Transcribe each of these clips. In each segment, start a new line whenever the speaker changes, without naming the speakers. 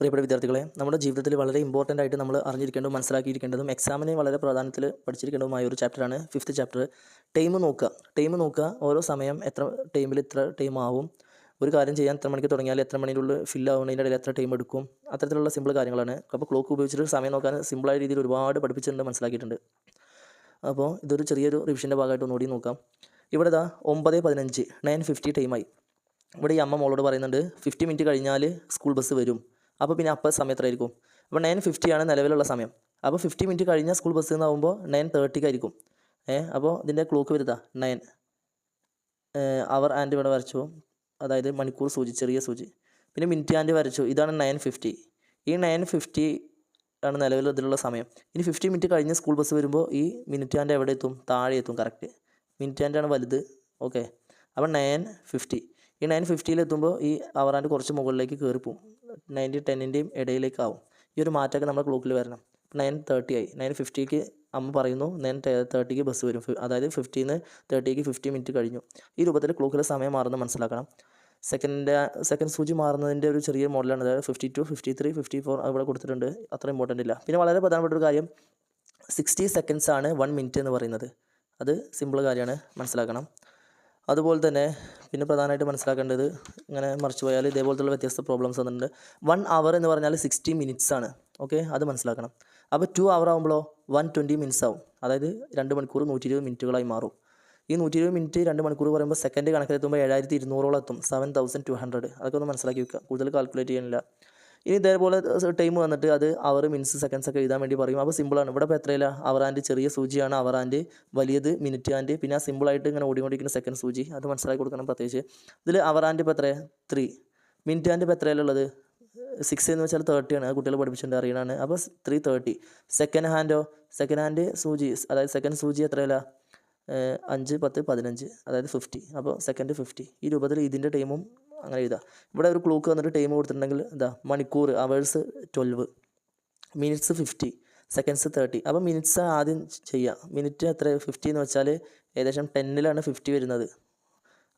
പ്രിയപ്പെട്ട വിദ്യാർത്ഥികളെ നമ്മുടെ ജീവിതത്തിൽ വളരെ ഇമ്പോർട്ടന്റ് ആയിട്ട് നമ്മൾ അറിഞ്ഞിരിക്കേണ്ടതും മനസ്സിലാക്കിയിരിക്കേണ്ടതും എക്സാമിനെ വളരെ പ്രാധാന്യത്തിൽ പഠിച്ചിരിക്കേണ്ടതുമായ ഒരു ചാപ്റ്ററാണ് ഫിഫ്ത്ത് ചാപ്റ്റർ ടൈം നോക്കുക. ടൈം നോക്കുക. ഓരോ സമയം എത്ര ടൈമിൽ ഇത്ര ടൈം ആവും. ഒരു കാര്യം ചെയ്യാൻ എത്ര മണിക്ക് തുടങ്ങിയാൽ എത്ര മണിയിലുള്ള ഫില്ല് ആവുന്നതിന്റെ ഇടയിൽ എത്ര ടൈം എടുക്കും. അത്തരത്തിലുള്ള സിമ്പിൾ കാര്യങ്ങളാണ്. അപ്പോൾ ക്ലോക്ക് ഉപയോഗിച്ചിട്ട് സമയം നോക്കാൻ സിമ്പിളായ രീതിയിൽ ഒരുപാട് പഠിപ്പിച്ചിട്ടുണ്ട് മനസ്സിലാക്കിയിട്ടുണ്ട്. അപ്പോൾ ഇതൊരു ചെറിയൊരു റിവിഷന്റെ ഭാഗമായിട്ട് ഒന്നുകൂടി നോക്കാം. ഇവിടെ ഇതാ ഒമ്പത് പതിനഞ്ച് നയൻ ഫിഫ്റ്റി ടൈമായി ഇവിടെ ഈ അമ്മ മോളോട് പറയുന്നുണ്ട് ഫിഫ്റ്റി മിനിറ്റ് കഴിഞ്ഞാൽ സ്കൂൾ ബസ് വരും. അപ്പോൾ പിന്നെ അപ്പോൾ സമയം എത്രയായിരിക്കും? അപ്പോൾ നയൻ ഫിഫ്റ്റിയാണ് നിലവിലുള്ള സമയം. അപ്പോൾ ഫിഫ്റ്റി മിനിറ്റ് കഴിഞ്ഞ സ്കൂൾ ബസ് ആകുമ്പോൾ നയൻ തേർട്ടിക്കായിരിക്കും ഏ അപ്പോൾ ഇതിന്റെ ക്ലോക്ക് വരുതാ? നയൻ അവർ ആൻഡ് ഇവിടെ വരച്ചു. അതായത് മണിക്കൂർ സൂചി ചെറിയ സൂചി. പിന്നെ മിനിറ്റ് ആൻഡ് വരച്ചു. ഇതാണ് നയൻ ഫിഫ്റ്റി ഈ നയൻ ഫിഫ്റ്റി ആണ് നിലവിൽ ഇതിലുള്ള സമയം. ഇനി ഫിഫ്റ്റി മിനിറ്റ് കഴിഞ്ഞ് സ്കൂൾ ബസ് വരുമ്പോൾ ഈ മിനിറ്റ് ആൻഡ് എവിടെ എത്തും? താഴെ എത്തും കറക്റ്റ് മിനിറ്റ് ആൻഡ് ആണ് വലുത്. ഓക്കെ അപ്പോൾ നയൻ ഫിഫ്റ്റി ഈ നയൻ ഫിഫ്റ്റിയിൽ എത്തുമ്പോൾ ഈ അവറാന്റെ കുറച്ച് മുകളിലേക്ക് കയറിപ്പോവും നയന്റി ടെന്നിന്റെയും ഇടയിലേക്ക് ആവും ഈ ഒരു മാറ്റമൊക്കെ നമ്മുടെ ക്ലോക്കിൽ വരണം. നയൻ തേർട്ടി ആയി. നയൻ ഫിഫ്റ്റിക്ക് അമ്മ പറയുന്നു നയൻ തേർട്ടിക്ക് ബസ് വരും. അതായത് ഫിഫ്റ്റീന്ന് തേർട്ടിക്ക് ഫിഫ്റ്റി മിനിറ്റ് കഴിഞ്ഞു. ഈ രൂപത്തിൽ ക്ലോക്കിലെ സമയം മാറുന്നത് മനസ്സിലാക്കണം. സെക്കൻഡ് സെക്കൻഡ് സൂചി മാറുന്നതിന്റെ ഒരു ചെറിയ മോഡലാണ് അതായത് fifty two fifty three fifty four അവിടെ കൊടുത്തിട്ടുണ്ട്. അത്ര ഇമ്പോർട്ടന്റ് ഇല്ല. പിന്നെ വളരെ പ്രധാനപ്പെട്ട ഒരു കാര്യം സിക്സ്റ്റി സെക്കൻഡ്സ് ആണ് വൺ മിനിറ്റ് എന്ന് പറയുന്നത്. അത് സിമ്പിൾ കാര്യമാണ്. മനസ്സിലാക്കണം. അതുപോലെ തന്നെ പിന്നെ പ്രധാനമായിട്ട് മനസ്സിലാക്കേണ്ടത് ഇങ്ങനെ മറിച്ച് പോയാൽ ഇതേപോലത്തുള്ള വ്യത്യസ്ത പ്രോബ്ലംസ് വന്നിട്ടുണ്ട്. വൺ അവർ എന്ന് പറഞ്ഞാൽ സിക്സ്റ്റി മിനിറ്റ്സ് ആണ്. ഓക്കെ അത് മനസ്സിലാക്കണം. അപ്പോൾ ടു അവർ ആകുമ്പോഴോ വൺ ട്വന്റി മിനിറ്റ്സ് ആവും. അതായത് രണ്ട് മണിക്കൂർ നൂറ്റി ഇരുപത് മിനിറ്റുകളായി മാറും. ഈ നൂറ്റി ഇരുപത് മിനിറ്റ് രണ്ട് മണിക്കൂർ പറയുമ്പോൾ സെക്കൻഡ് കണക്കിലെത്തുമ്പോൾ ഏഴായിരത്തി ഇരുന്നൂറോളം എത്തും. സെവൻ തൗസൻഡ് ടു ഹൺഡ്രഡ് അതൊക്കെ ഒന്ന് മനസ്സിലാക്കി വെക്കുക. കൂടുതൽ കാൽക്കുലേറ്റ് ചെയ്യാനില്ല. ഇനി ഇതേപോലെ ടൈം വന്നിട്ട് അത് അവർ മിനിറ്റ്സ് സെക്കൻഡ്സ് ഒക്കെ എഴുതാൻ വേണ്ടി പറയും. അപ്പോൾ സിമ്പിളാണ് ഇവിടെ ഇപ്പോൾ എത്രയില്ല അവർ ആൻഡ് ചെറിയ സൂചിയാണ്. അവർ ആൻഡ് വലിയത് മിനിറ്റ് ആൻഡ് പിന്നെ ആ സിമ്പിളായിട്ട് ഇങ്ങനെ ഓടിക്കൊണ്ടിരിക്കുന്ന സെക്കൻഡ് സൂചി. അത് മനസ്സിലാക്കി കൊടുക്കണം പ്രത്യേകിച്ച്. ഇതിൽ അവർ ആൻഡ് ഇപ്പോൾ എത്ര ത്രീ മിനിറ്റ് ആൻഡ് ഇപ്പോൾ എത്രയിലുള്ളത് സിക്സ് എന്ന് വെച്ചാൽ തേർട്ടിയാണ് കുട്ടികൾ പഠിപ്പിച്ചിട്ടുണ്ട് അറിയണാണ് അപ്പോൾ ത്രീ തേർട്ടി സെക്കൻഡ് ഹാൻഡോ സെക്കൻഡ് ഹാൻഡ് സൂചി അതായത് സെക്കൻഡ് സൂചി എത്രയല്ല അഞ്ച് പത്ത് പതിനഞ്ച്. അതായത് ഫിഫ്റ്റി അപ്പോൾ സെക്കൻഡ് ഫിഫ്റ്റി ഈ രൂപത്തിൽ ഇതിന്റെ ടൈമും അങ്ങനെ എഴുതാം. ഇവിടെ ഒരു ക്ലോക്ക് വന്നിട്ട് ടൈം കൊടുത്തിട്ടുണ്ടെങ്കിൽ എന്താ? മണിക്കൂർ hours twelve minutes fifty seconds thirty അപ്പോൾ മിനിറ്റ്സ് ആദ്യം ചെയ്യുക മിനിറ്റ് എത്ര? ഫിഫ്റ്റി എന്ന് വെച്ചാൽ ഏകദേശം ടെന്നിലാണ് ഫിഫ്റ്റി വരുന്നത്.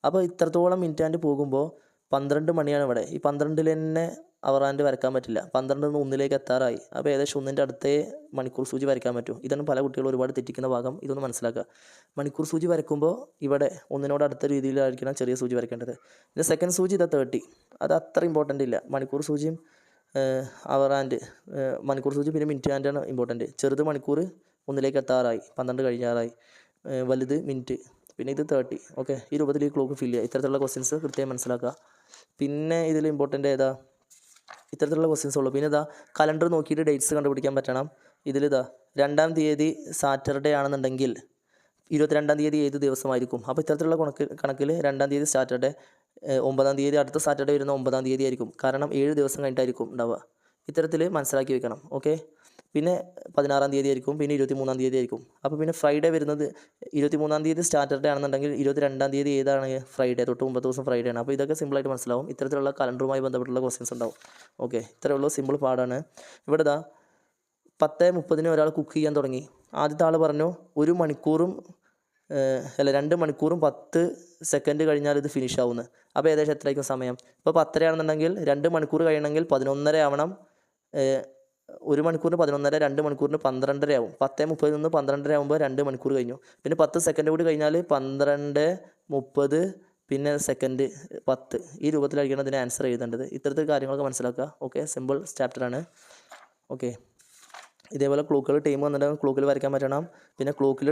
അപ്പോൾ ഇത്രത്തോളം മിനിറ്റ് ആൻഡ് പോകുമ്പോൾ പന്ത്രണ്ട് മണിയാണ് ഇവിടെ. ഈ പന്ത്രണ്ടിൽ തന്നെ അവറാന്റെ വരക്കാൻ പറ്റില്ല. പന്ത്രണ്ടിൽ നിന്ന് ഒന്നിലേക്ക് എത്താറായി. അപ്പോൾ ഏകദേശം ഒന്നിന്റെ അടുത്തേ മണിക്കൂർ സൂചി വരയ്ക്കാൻ പറ്റൂ. ഇതാണ് പല കുട്ടികളും ഒരുപാട് തെറ്റിക്കുന്ന ഭാഗം. ഇതൊന്ന് മനസ്സിലാക്കുക. മണിക്കൂർ സൂചി വരയ്ക്കുമ്പോൾ ഇവിടെ ഒന്നിനോട് അടുത്ത രീതിയിലായിരിക്കണം ചെറിയ സൂചി വരയ്ക്കേണ്ടത്. പിന്നെ സെക്കൻഡ് സൂചി ഇതാ തേർട്ടി അത് അത്ര ഇമ്പോർട്ടന്റ് ഇല്ല. മണിക്കൂർ സൂചിയും അവർ ആൻഡ് മണിക്കൂർ സൂചി പിന്നെ മിനിറ്റ് ആൻഡാണ് ഇമ്പോർട്ടന്റ് ചെറുത് മണിക്കൂർ ഒന്നിലേക്ക് എത്താറായി. പന്ത്രണ്ട് കഴിഞ്ഞാറായി. വലുത് മിനിറ്റ് പിന്നെ ഇത് തേർട്ടി ഓക്കെ ഈ രൂപത്തിൽ ഈ ക്ലോക്ക് ഫില്ല് ചെയ്യുക. ഇത്തരത്തിലുള്ള ക്വസ്റ്റ്യൻസ് കൃത്യമായി മനസ്സിലാക്കുക. പിന്നെ ഇതിൽ ഇമ്പോർട്ടന്റ് ഏതാ? ഇത്തരത്തിലുള്ള ക്വസ്റ്റ്യൻസ് ഉള്ളൂ. പിന്നെ ഇതാ കലണ്ടർ നോക്കിയിട്ട് ഡേറ്റ്സ് കണ്ടുപിടിക്കാൻ പറ്റണം. ഇതിലിതാ രണ്ടാം തീയതി സാറ്റർഡേ ആണെന്നുണ്ടെങ്കിൽ ഇരുപത്തിരണ്ടാം തീയതി ഏത് ദിവസമായിരിക്കും? അപ്പോൾ ഇത്തരത്തിലുള്ള കണക്ക് കണക്കിൽ രണ്ടാം തീയതി സാറ്റർഡേ ഒമ്പതാം തീയതി അടുത്ത സാറ്റർഡേ വരുന്ന ഒമ്പതാം തീയതി ആയിരിക്കും. കാരണം ഏഴ് ദിവസം കഴിഞ്ഞിട്ടായിരിക്കും ഉണ്ടാവുക. ഇത്തരത്തിൽ മനസ്സിലാക്കി വെക്കണം. ഓക്കെ പിന്നെ പതിനാറാം തീയതി ആയിരിക്കും പിന്നെ ഇരുപത്തി മൂന്നാം തീയതി ആയിരിക്കും. അപ്പോൾ പിന്നെ ഫ്രൈഡേ വരുന്നത് ഇരുപത്തി മൂന്നാം തീയതി സ്റ്റാറ്റർഡേ ആണെന്നുണ്ടെങ്കിൽ ഇരുപത്തി രണ്ടാം തീയതി ഏതാണ് ഫ്രൈഡേ തൊട്ട് മുമ്പത്തെ ദിവസം ഫ്രൈഡേ ആണ്. അപ്പോൾ ഇതൊക്കെ സിമ്പിളായിട്ട് മനസ്സിലാവും. ഇത്തരത്തിലുള്ള കലണ്ടറുമായി ബന്ധപ്പെട്ടുള്ള ക്വസ്റ്റ്യൻസ് ഉണ്ടാവും. ഓക്കെ ഇത്രയേ ഉള്ളൂ. സിമ്പിൾ പാടാണ് ഇവിടെ ഇതാ പത്ത് മുപ്പതിന് ഒരാൾ കുക്ക് ചെയ്യാൻ തുടങ്ങി. ആദ്യത്തെ ആൾ പറഞ്ഞു ഒരു മണിക്കൂറും അല്ല രണ്ട് മണിക്കൂറും പത്ത് സെക്കൻഡ് കഴിഞ്ഞാൽ ഇത് ഫിനിഷ് ആവുന്നു. അപ്പോൾ ഏകദേശം എത്രയായിരിക്കും സമയം? ഇപ്പോൾ പത്തര ആണെന്നുണ്ടെങ്കിൽ രണ്ട് മണിക്കൂർ കഴിയണമെങ്കിൽ പതിനൊന്നര ആവണം ഒരു മണിക്കൂറിന് പതിനൊന്നര രണ്ട് മണിക്കൂറിന് പന്ത്രണ്ടര ആവും. പത്ത് മുപ്പതിൽ നിന്ന് പന്ത്രണ്ടര ആകുമ്പോൾ രണ്ട് മണിക്കൂർ കഴിഞ്ഞു. പിന്നെ പത്ത് സെക്കൻഡ് കൂടി കഴിഞ്ഞാൽ പന്ത്രണ്ട് മുപ്പത് പിന്നെ സെക്കൻഡ് പത്ത്. ഈ രൂപത്തിലായിരിക്കണം ഇതിന് ആൻസർ എഴുതേണ്ടത്. ഇത്തരത്തിൽ കാര്യങ്ങളൊക്കെ മനസ്സിലാക്കുക. ഓക്കെ സിമ്പിൾ ചാപ്റ്ററാണ് ഓക്കെ ഇതേപോലെ ക്ലൂക്കുകൾ ടീം വന്നിട്ടുണ്ടെങ്കിൽ ക്ലൂക്കിൽ വരയ്ക്കാൻ പറ്റണം. പിന്നെ ക്ലോക്കിൽ